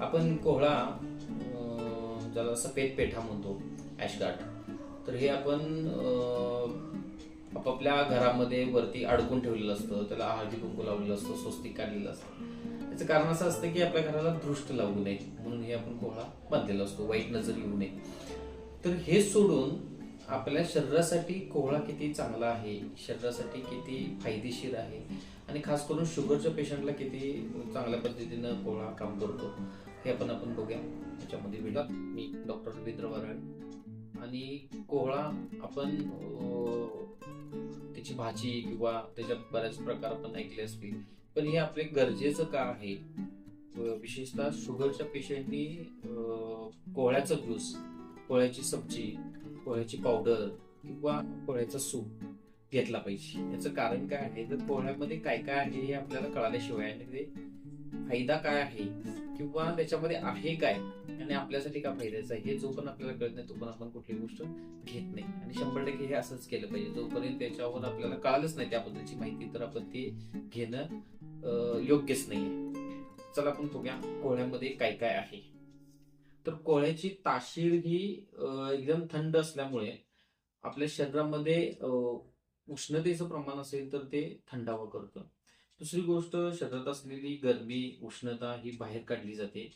आपण कोहळा ज्याला सफेद पेठा म्हणतो ॲशगार्ड तर हे आपण आपापल्या घरामध्ये वरती अडकून ठेवलेलं असतं त्याला हळदी कुंकू लावलेलं असतं स्वस्तिक काढलेलं असतं. याचं कारण असं असतं की आपल्या घराला दृष्ट लागू नये म्हणून हे आपण कोहळा बांधलेला असतो वाईट नजर येऊ नये. तर हे सोडून आपल्या शरीरासाठी कोहळा किती चांगला आहे शरीरासाठी किती फायदेशीर आहे आणि खास करून शुगरच्या पेशंटला किती चांगल्या पद्धतीनं कोहळा काम करतो हे आपण आपण बघूया. त्याच्यामध्ये भेटा मी डॉक्टर रवींद्र वराळ आणि कोहळा आपण त्याची भाजी किंवा त्याच्या बऱ्याच प्रकार आपण ऐकले असतील. पण हे आपले गरजेचं का आहे? विशेषतः शुगरच्या पेशंटनी कोहळ्याचा ज्यूस कोहळ्याची सब्जी पोळ्याची पावडर किंवा पोळ्याचा सूप घेतला पाहिजे. याचं कारण काय आहे? तर पोळ्यामध्ये काय काय आहे हे आपल्याला कळाल्याशिवाय आणि ते म्हणजे फायदा काय आहे? किंवा त्याच्यामध्ये आहे काय? आणि आपल्यासाठी काय फायद्याचं आहे? हे जो पण आपल्याला कळत नाही तो पण आपण कुठली गोष्ट घेत नाही. आणि शंभर टक्के हे असंच केलं पाहिजे. जोपर्यंत त्याच्यावर आपल्याला कळालंच नाही त्याबद्दलची माहिती तर आपण ते घेणं योग्यच नाहीये. चला आपण बघूया कोहळ्यामध्ये काय काय आहे. तर कोहळ्याची ताशीर ही एकदम थंड असल्यामुळे आपल्या शरीरामध्ये उष्णतेचं प्रमाण असेल तर ते थंडावं करतं. दुसरी गोष्ट शरीरात असलेली गरमी उष्णता ही बाहेर काढली जाते.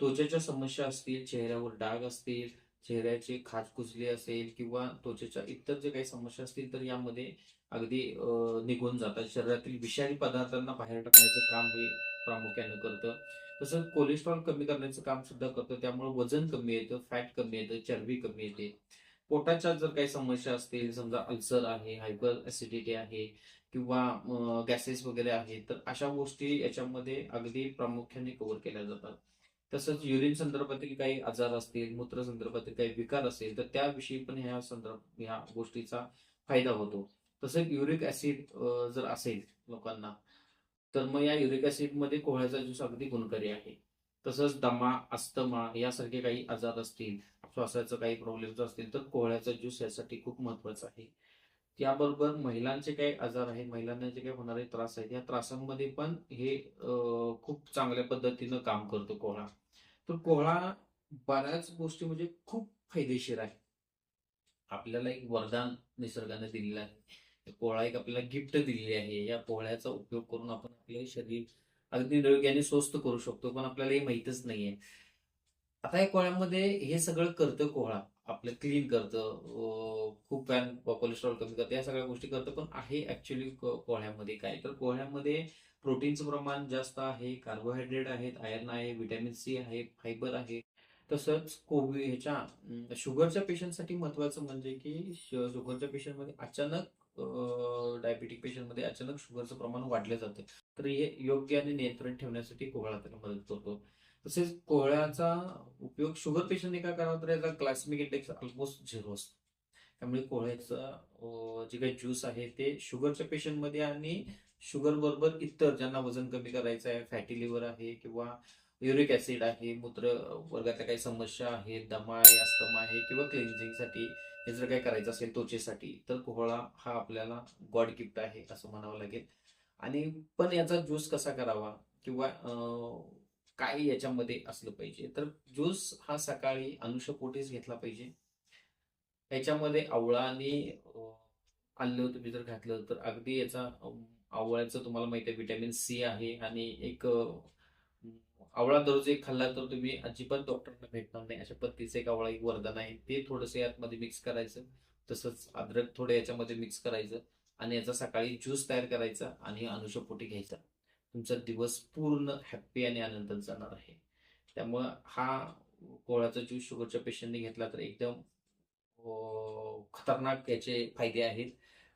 त्वचेच्या समस्या असतील चेहऱ्यावर डाग असतील चेहऱ्याचे खाज कुजले असेल किंवा त्वचेच्या इतर जे काही समस्या असतील तर यामध्ये अगदी अं, निघून जातात. शरीरातील विषारी पदार्थांना बाहेर टाकण्याचं काम हे प्रामुख्यानं करतं. तसंच कोलेस्ट्रॉल कमी करण्याचं काम सुद्धा करतं. त्यामुळे वजन कमी येतं फॅट कमी येतं चरबी कमी येते. पोटाच्या जर काही समस्या असतील समजा अल्सर आहे हायपर ऍसिडिटी आहे किंवा गॅसेस वगैरे आहेत तर अशा गोष्टी याच्यामध्ये अगदी प्रामुख्याने कव्हर केल्या जातात. तसंच युरिन संदर्भातील काही आजार असतील मूत्र संदर्भातील काही विकार असेल तर त्याविषयी पण ह्या संदर्भ ह्या गोष्टीचा फायदा होतो. तसंच युरिक ऍसिड जर असेल लोकांना तर मग या युरिक ऍसिडमध्ये कोहळ्याचा ज्यूस अगदी गुणकारी आहे. तसंच दमा अस्तमा यासारखे काही आजार असतील श्वासाचं काही प्रॉब्लेम्स असतील तर कोहळ्याचा ज्यूस यासाठी खूप महत्त्वाचा आहे. त्याबरोबर महिलांचे काही आजार आहेत महिलांना जे काही होणारे त्रास आहेत या त्रासांमध्ये पण हे खूप चांगल्या पद्धतीनं काम करतो कोहळा तर कोहळा बऱ्याच गोष्टी म्हणजे खूप फायदेशीर आहे. आपल्याला एक वरदान निसर्गाने दिलेलं आहे. पोळा एक आपल्याला गिफ्ट दिलेली आहे. या पोळ्याचा उपयोग करून आपण आपले शरीर अगदी निरोग्याने आणि स्वस्त करू शकतो पण आपल्याला हे माहितच नाहीये. आता या कोळ्यामध्ये हे सगळं करतं कोहळा आपलं क्लीन करतं खूप फॅन कोलेस्ट्रॉल कमी करतं या सगळ्या गोष्टी करतं पण आहे ऍक्च्युली कोहळ्यामध्ये काय? तर कोहळ्यामध्ये प्रोटीनचं प्रमाण जास्त आहे कार्बोहायड्रेट आहेत आयर्न आहे व्हिटॅमिन सी आहे फायबर आहे. तसंच कोवि ह्याच्या शुगरच्या पेशंटसाठी महत्वाचं म्हणजे की शुगरच्या पेशंटमध्ये अचानक डायबेटिक पेशंटमध्ये अचानक शुगरचं प्रमाण वाढलं जातं. तर हे योग्य आणि नियंत्रण ठेवण्यासाठी कोहळा त्याला मदत करतो. तसेच कोहळ्याचा उपयोग शुगर पेशंटने काय करावा? तर याचा क्लासमिक इंडेक्स ऑलमोस्ट झिरो असतो. त्यामुळे कोहळ्याचा जे काही ज्यूस आहे ते शुगरच्या पेशंटमध्ये आणि शुगर बरोबर इतर ज्यांना वजन कमी करायचं आहे फॅटी लिव्हर आहे किंवा युरिक ऍसिड आहे मूत्र वर्गातल्या काही समस्या आहेत दमा आहे अस्तमा आहे किंवा क्लिन्झिंगसाठी हे जर काही करायचं असेल त्वचेसाठी तर कोहळा हा आपल्याला गॉड गिफ्ट आहे असं म्हणावं लागेल. आणि पण याचा ज्यूस कसा करावा किंवा काय याच्यामध्ये असलं पाहिजे? तर ज्यूस हा सकाळी अनुषपोटीच घेतला पाहिजे. याच्यामध्ये आवळा आणि आलं तुम्ही जर घातलं तर अगदी याचा आवळ्याचं तुम्हाला माहिती आहे व्हिटॅमिन सी आहे आणि एक आवळा दररोज एक खाल्ला तर तुम्ही अजिबात डॉक्टरना भेटणार नाही. अशा पद्धतीचं एक आवळा एक वरदान आहे. ते थोडंसं यातमध्ये मिक्स करायचं. तसंच अद्रक थोडं याच्यामध्ये मिक्स करायचं आणि याचा सकाळी ज्यूस तयार करायचा आणि अनुषपोटी घ्यायचा. तुमचा दिवस पूर्ण हॅप्पी आणि आनंदात जाणार आहे. त्यामुळं हा कोहळाचा ज्यूस शुगरच्या पेशंटने घेतला तर एकदम खतरनाक याचे फायदे आहेत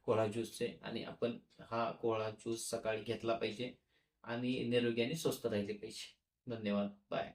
कोहळा ज्यूसचे आणि आपण हा कोहळा ज्यूस सकाळी घेतला पाहिजे. आणि निरोगी आणि स्वस्त राहिले पाहिजे. धन्यवाद. बाय